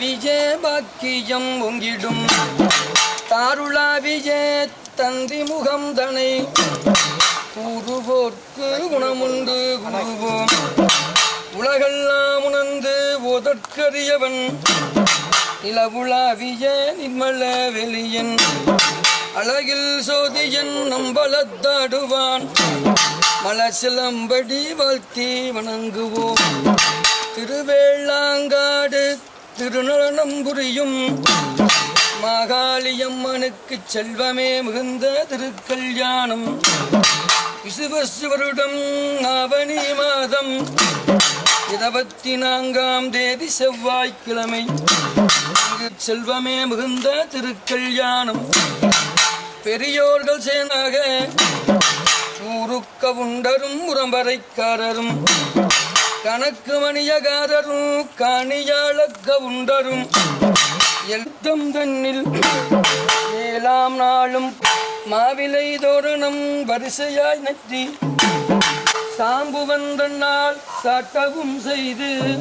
விஜய பாக்கியம் ஒங்கிடும் தாருளாவிய தந்தி முகம் தனை. கூறுவோர்க்கு குணமுண்டு கூறுவோம். உலகெல்லாம் உணர்ந்து ஓதற்கரியவன் நிலவுலாவிய நிர்மல வெளியன். அழகில் சோதியன் நம்பலத்தாடுவான். மலசிலம்படி வாழ்த்தி வணங்குவோம். திருவேளாங்காடு திருநலனம் புரியும். மாகாளியம்மனுக்கு செல்வமே மிகுந்த திருக்கல்யாணம். விசுவசு வருடம் ஆவணி மாதம். இருபத்தி நான்காம் தேதி செவ்வாய்க்கிழமை. இங்கு செல்வமே மிகுந்த திருக்கல்யாணம். பெரியோர்கள் சேர்ந்தாக ஊருக்க உண்டரும் உரம்பரைக்காரரும் கணக்கு மணியகாரரும் கணியாளக்க உண்டரும். எத்தம் தன்னில் ஏழாம் நாளும் மாவிலை தோரணம் வரிசையாய் நற்றி. சாம்பு வந்த நாள் சாட்டவும் செய்து.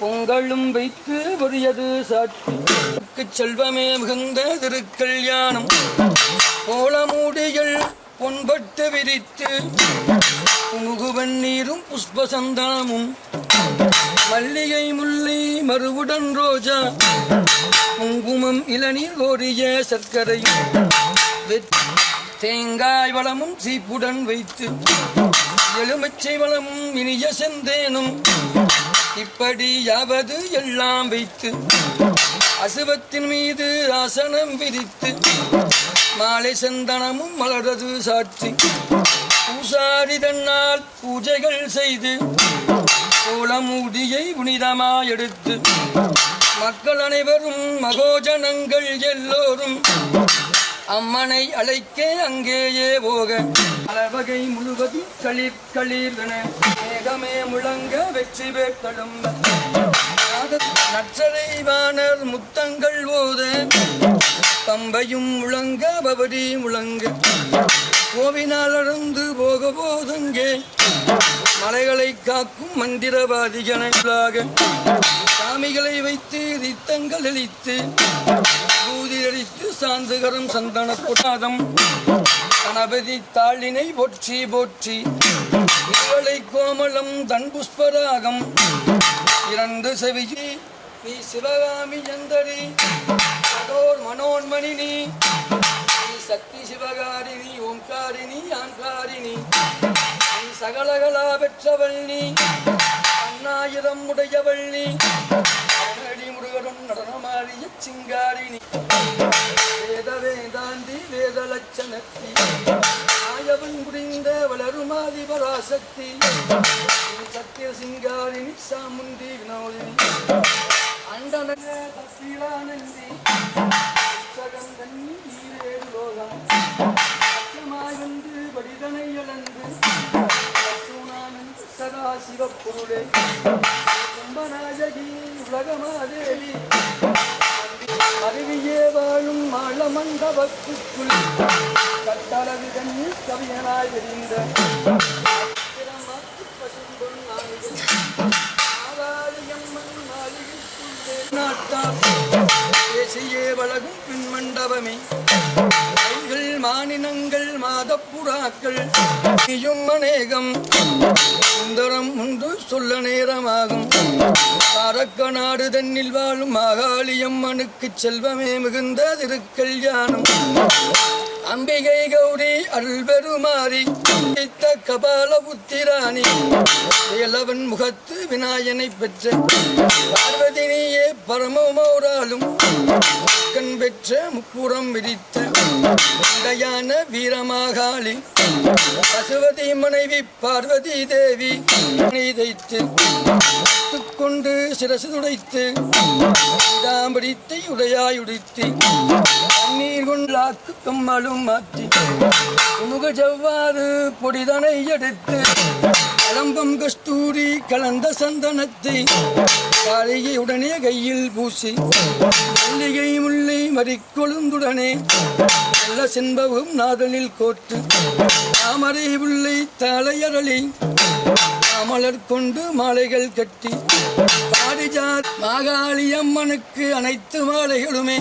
பொங்கலும் வைத்து உரியது சாட்சிக்கு செல்வமே மிகுந்த திருக்கல்யாணம். கோலமூடிகள் பொன்பட்டு விரித்து. புனுகுவன் நீரும் புஷ்பசந்தாமும் மல்லிகை முல்லை மறுவுடன் ரோஜா. குங்குமம் இளநீர் கோரிய சர்க்கரையும். தேங்காய் வளமும் சீப்புடன் வைத்து. எலுமிச்சை வளமும் இனிய செந்தேனும். இப்படி யாவது எல்லாம் வைத்து. அசுவத்தின் மீது ஆசனம் விரித்து. மாலை செந்தனமும் மலரது சாட்சி. பூசாரி தன்னால் பூஜைகள் செய்து கோலமூதியை புனிதமாய் எடுத்து மக்கள் அனைவரும் மகோஜனங்கள் எல்லோரும் அம்மனை அழைக்க அங்கேயே போக. அளவகை முழுவதும் களிர் களிர் என மேகமே முழங்க வெற்றி பெற்றலும். நற்றலை வானர் முத்தங்கள் ஓத. பம்பையும் முழங்க பவடி முழங்க. கோவினால் அறந்து போக போதங்கே மலைகளை காக்கும் மந்திரவாதிகளாக சாமிகளை வைத்து ரித்தங்கள் அளித்து பூதி சாந்துகரம் சந்தன புட்டாதம் கணபதி தாளினை போற்றி போற்றி. இவளை கோமளம் தன்புஷ்பராகம் இரண்டு செவிஜி ஸ்ரீ சிவகாமி சந்தரி கடோர் மனோன்மணி நீ நீ சக்தி சிவகாரிணி ஓம்காரிணி ஆங்காரிணி நீ சகலகலா பெற்றவள் நீ அண்ணாயிரம் உடையவள் நீ அரணடி முருகனும் நடனமாடிய சிங்காரிணி. வேத வேதாந்தி வேத லட்சணத்தி ஆயவன் புரிந்த வளருமாதி பராசக்தி சத்திய சிங்காரிணி சாமுண்டி வினோதினி. அண்டன. தஸ்வீரானந்தி புத்தகம் லோகம் சத்தியமாய் வந்து படிதனை இழந்து சதா சிவப்பொருளே கும்பநாயகி உலகமாதேவி அருவியே வாழும் மாள மண்டபத்துக்குள் கட்டளவு கவியனாய் விரிந்த பேசியே வழகும் பின் மண்டபமே. கைகள் மானினங்கள் மாதப்புறாக்கள். நீயும் அநேகம். சுந்தரம் உண்டு சொல்ல நேரமாகும். பாரக்க நாடு தன்னில் வாழும் மாகாளியம்மனுக்கு செல்வமே மிகுந்த திருக்கல்யாணம். அம்பிகை கௌரி அருள்பெருமாறி பெருமாறி கபால புத்திராணி வேலவன் முகத்து விநாயனை பெற்ற பார்வதினியே பரமமோராலும் கண் பெற்ற முப்புறம் விரித்த உண்டையான வீரமாகாளி பசுவதி மனைவி பார்வதி தேவி நீதைத்து கொண்டு சிரசு துடைத்து தாம்படித்தை உடையாயுடைத்து தண்ணீர் கொண்டாக்கு கம்மலும் மாற்றி. முக ஜவ்வாறு பொடிதனை எடுத்து கலம்பம் கஸ்தூரி கலந்த சந்தனத்தை காளிகை உடனே கையில் பூசி மல்லிகை முல்லை மறிக்கொழுந்துடனே நல்ல செண்பவும் நாதலில் கோட்டு தாமரை முல்லை தலையரளி அமலர் கொண்டு மாலைகள் கட்டி பாரிஜாத் மாகாளி அம்மனுக்கு அனைத்து மாலைகளுமே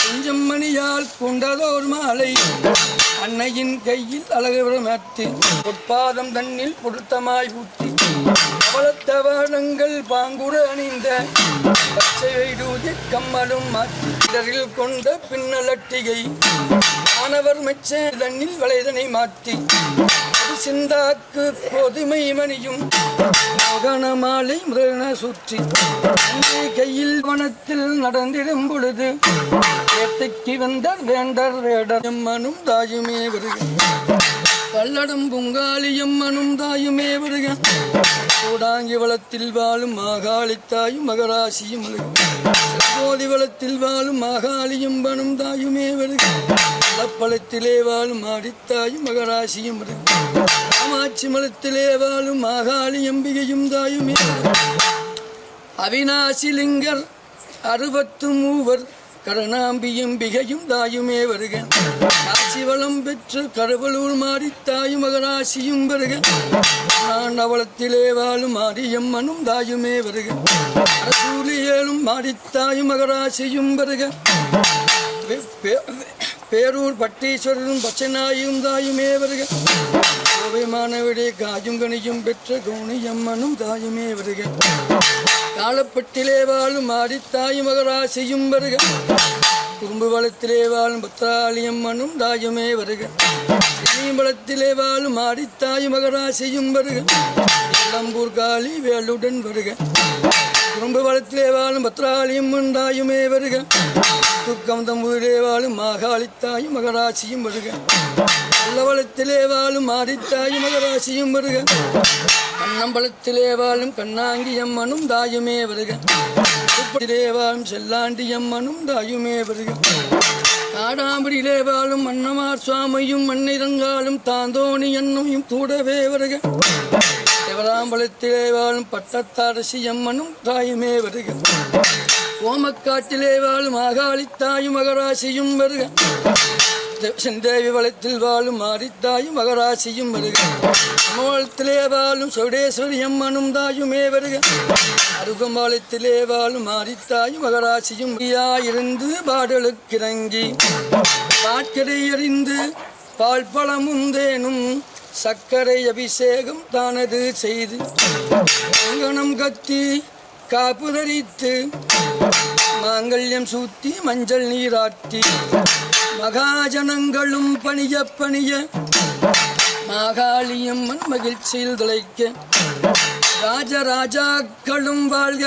கொஞ்சம் மணியால் கொண்டதோர் மாலை. அன்னையின் கையில் அழகுரமாற்றி பொற்பாதம் தண்ணில் பொருத்தமாய் ஊற்றி அவலத்தவனங்கள் பாங்குற அணிந்த பச்சை வைடூதி கம்மலும் மாற்றி இடரில் கொண்ட பின்னலட்டிகை மாணவர் மெச்ச தண்ணில் வளைதனை மாற்றி. சிந்தாக்கு பொதுமை மணியும். மகன மாலை முதலென சுற்றி. அன்னை கையில் வனத்தில் நடந்திடும் பொழுது வேட்டைக்கு வந்தார் வேண்டர் வேடர். எம்மனும் தாயுமே வருகிறார் பல்லடம் பொங்காளியம் மனும் தாயுமே வருக. கூடாங்கி வளத்தில் வாழும் மாகாளி தாயும் மகராசியும் வருக. போதி வளத்தில் வாழும் மாகாளியும் பனும் தாயுமே வருக. பழத்திலே வாழும் ஆடித்தாயும் மகராசியும் வருக. காமாட்சி மலத்திலே வாழும் மாகாளி அம்பிகையும் தாயுமே வருக. அவிநாசிலிங்கர் அறுபத்து மூவர் கருணாம்பியும் பிகையும் தாயுமே வருக. காட்சி வளம் பெற்று கருவலூர் மாறி தாயும் மகராசியும் வருக. நான் அவலத்திலே வாழும் மாரியம்மனும் தாயுமே வருக. அரசூலி ஏழும் மாடித்தாயும் மகராசியும் வருக. பேரூர் பட்டீஸ்வரரும் பச்சனாயும் தாயுமே வருக கோவை மாணவிடே காயும் கனியும் பெற்ற கோணியம்மனும் தாயுமே வருக காலப்பட்டிலே வாழும் ஆடித்தாய் மகராசியும் வருக. குறும்பு வளத்திலே வாழும் பத்ராளியம் மனும் தாயுமே வருக வளத்திலே வாழும் ஆடித்தாய் மகராசியும் வருக. இளம்பூர் காளி வேலுடன் வருக. குறும்பு வளத்திலே வாழும் பத்ராளியம் உண்டாயுமே வருக துக்கம் தம்பூரிலே வாழும் மாகாளித்தாயும் மகராசியும் வருக. நல்லவளத்திலே வாழும் ஆடித்தாய் மகராசியும் வருக. கண்ணம்பலத்திலே வாழும் கண்ணாங்கி அம்மனும் தாயுமே வருக. திருப்பதிலே வாழும் செல்லாண்டி அம்மனும் தாயுமே வருக. காடாம்பரியிலே வாழும் மன்னமார் சுவாமியும் மண்ணிறங்காலும் தாந்தோணி என்னும் கூடவே வருக. தேவராம்பலத்திலே வாழும் பட்டத்தாரசி அம்மனும் தாயுமே வருக. ஓமக்காட்டிலே வாழும் ஆகாளி தாயும் மகராசியும் வருக. செந்தேவி வளத்தில் வாழும் மாரித்தாயும் மகராசியும் வருக. அமவளத்திலே வாழும் சுடேஸ்வரி அம்மனும் தாயுமே வருக. அருகம்பாளத்திலே வாழும் மாரித்தாயும் மகராசியும் இருந்து பாடலுக்கிறங்கி. பாட்கரை அறிந்து பால் பழமுந்தேனும் சர்க்கரை அபிஷேகம் தானது செய்து அங்கனம் கத்தி காப்பு தரித்து மாங்கல்யம் சூத்தி மஞ்சள் நீராட்டி மகாஜனங்களும் பணிய பணிய மாகாளியம்மன் மகிழ்ச்சியில் திளைக்க ராஜராஜாக்களும் வாழ்க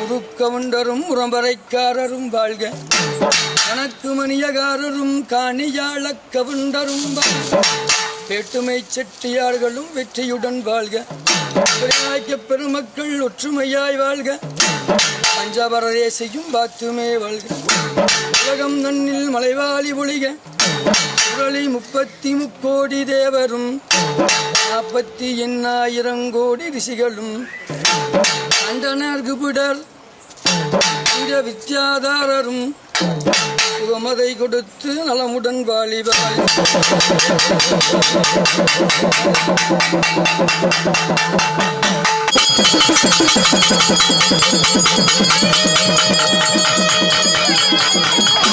உருக்கவுண்டரும் உரம்பரைக்காரரும் வாழ்க கணக்கு மணியகாரரும் காணியாள கவுண்டரும் வாழ்க. வேற்றுமை செட்டியார்களும் வெற்றியுடன் வாழ்க. விநாயக பெருமக்கள் ஒற்றுமையாய் வாழ்க. பஞ்சபரதேசையும் பாத்துமே வாழ்க. உலகம் நன்னில் மலைவாளி ஒளிக. சுழலி முப்பத்தி முக்கோடி தேவரும். நாற்பத்தி எண்ணாயிரம் கோடி ரிஷிகளும். அண்டனர் குபிடர் இந்த வித்யாதாரரும் சுகமதை கொடுத்து நலமுடன் வாலிபாய். வாழி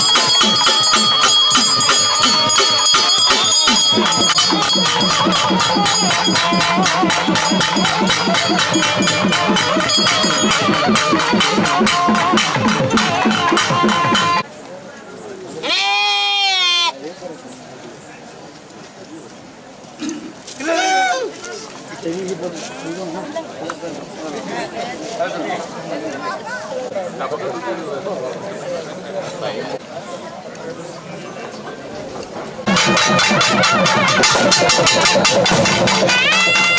Gracias. Thank you.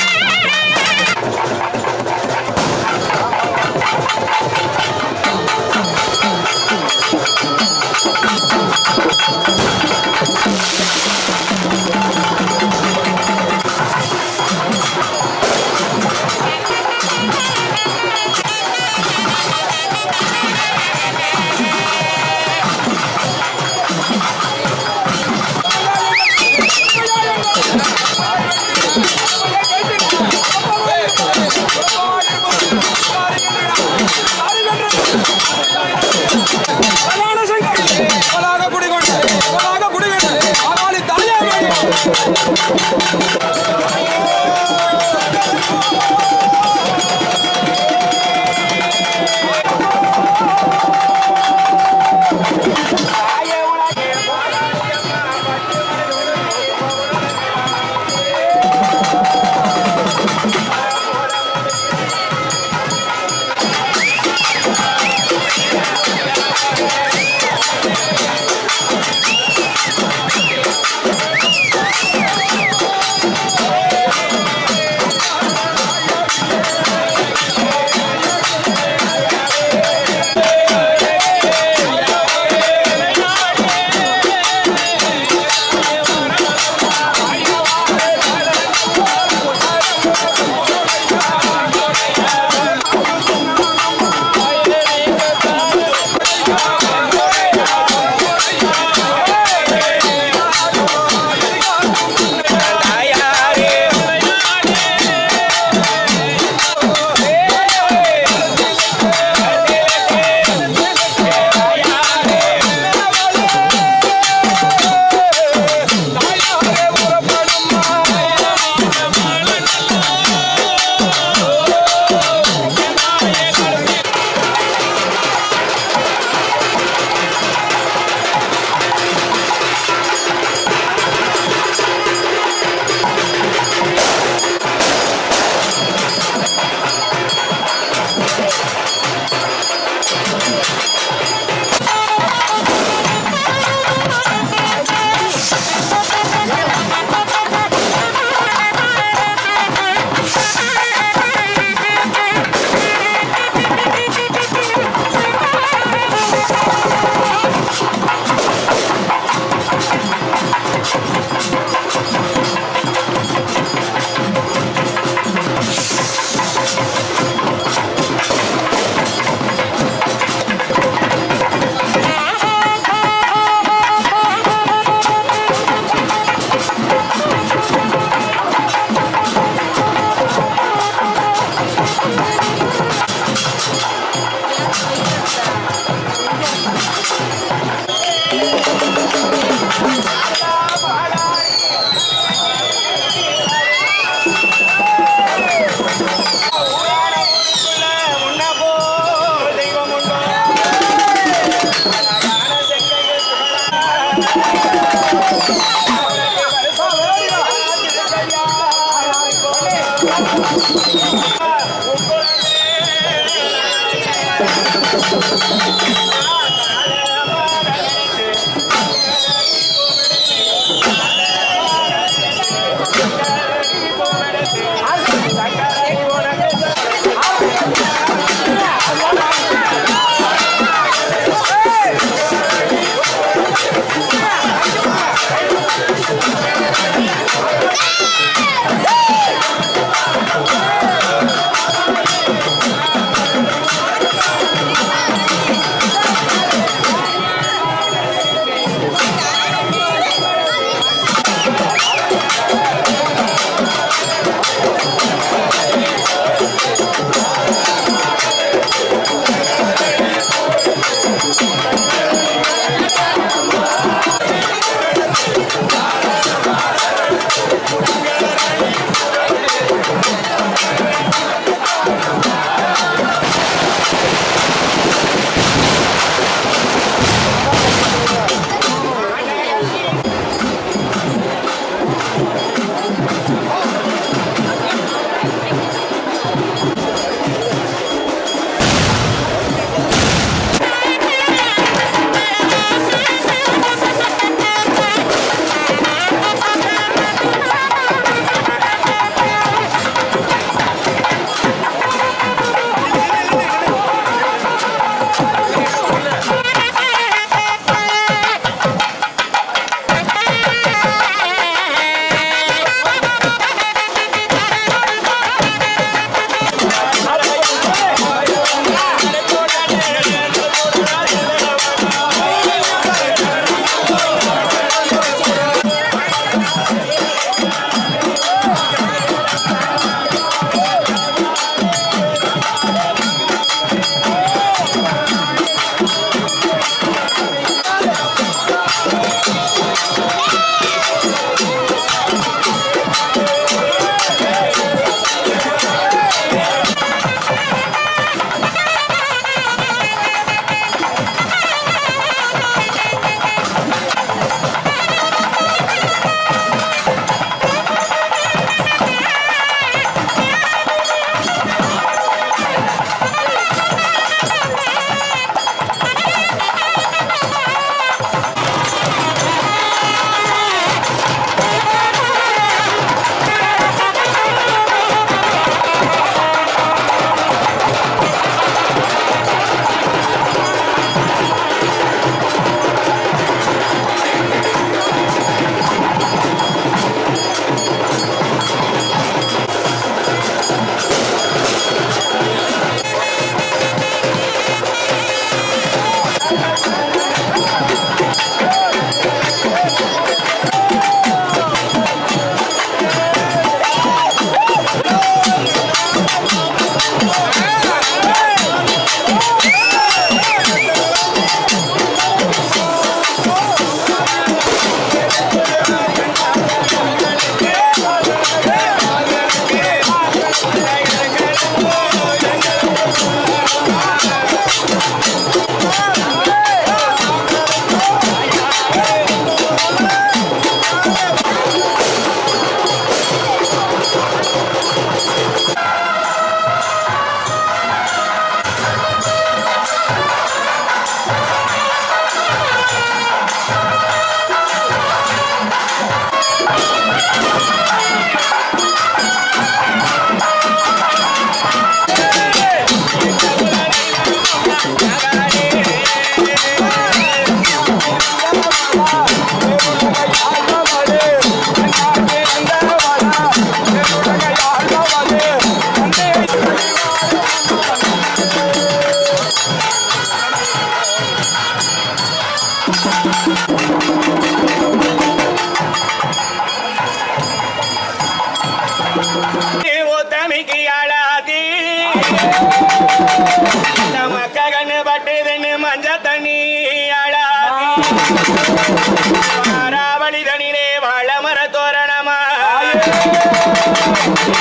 ハハハハ!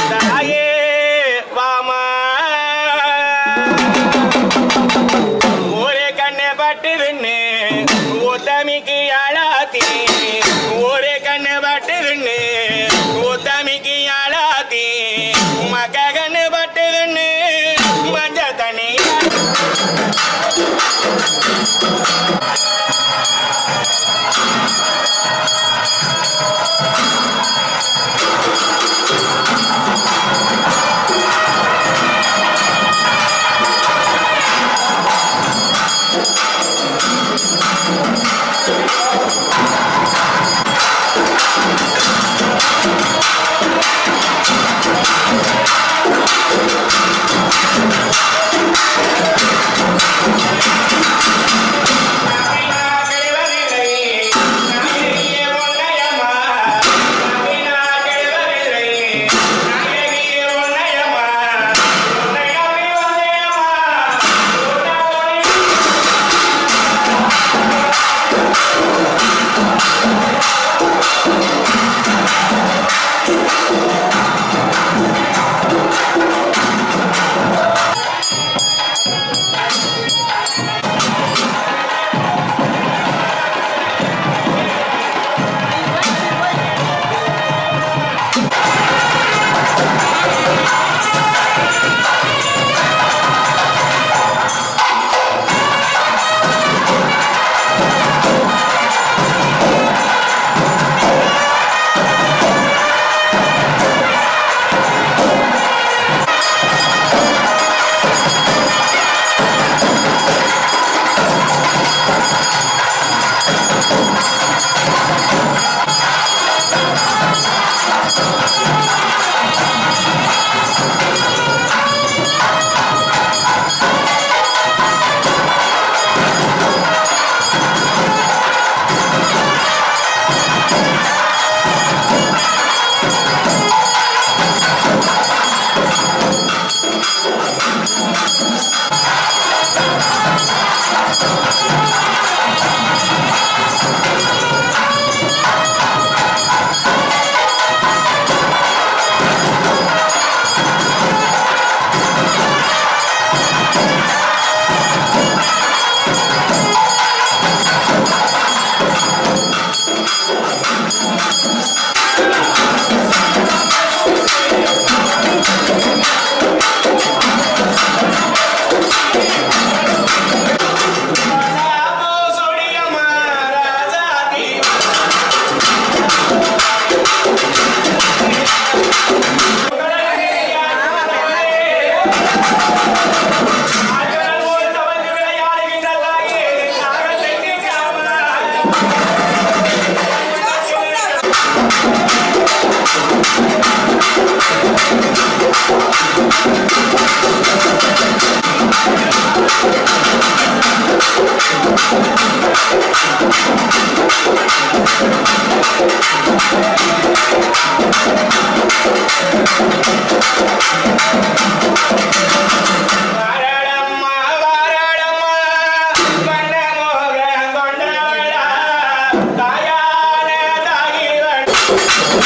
¡Dale!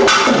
you